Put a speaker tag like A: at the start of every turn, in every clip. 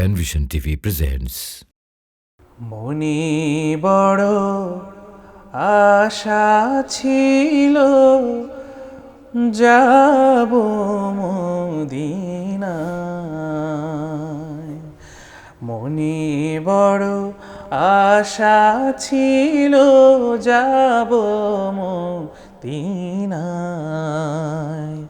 A: Penvision TV presents
B: মনে বড় আশা ছিল যাব মদিনায়। মনে বড় আশা ছিল যাব মদিনায়।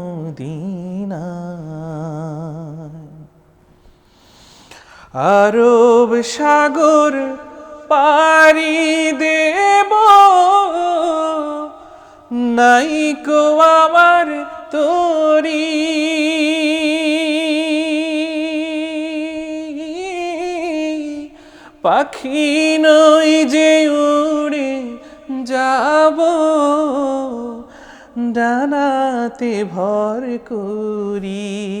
B: আরব সাগর পারি দেব। নাইকো আমার তোরি। পাখি নই যে উড়ে যাব। ডানাতে ভর করি।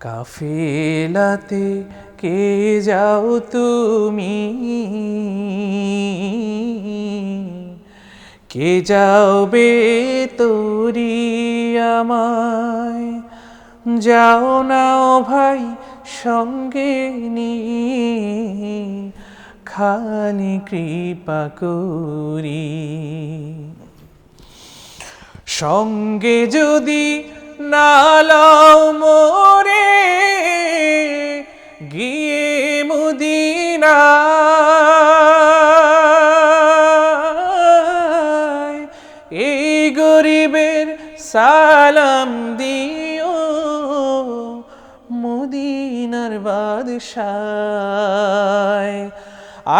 B: কাফেলাতে কে যাও তুমি? কে যাও বে তোরি আমায়? যাও নাও ভাই সঙ্গে নিয়ে খালি কৃপা করি। সঙ্গে যদি নালাও মোরে গিয়ে মুদিনা। এই গরিবের সালাম দিও মুদিনার বাদশায়।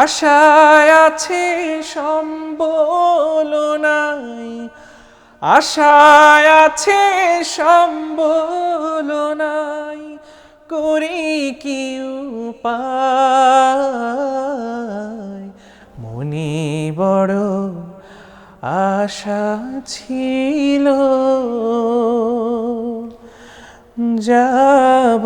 B: আশায় আছে সম্বল নাই আশায় আছে সম্বল নাই করি কি উপায় মনে বড় আশা ছিল যাব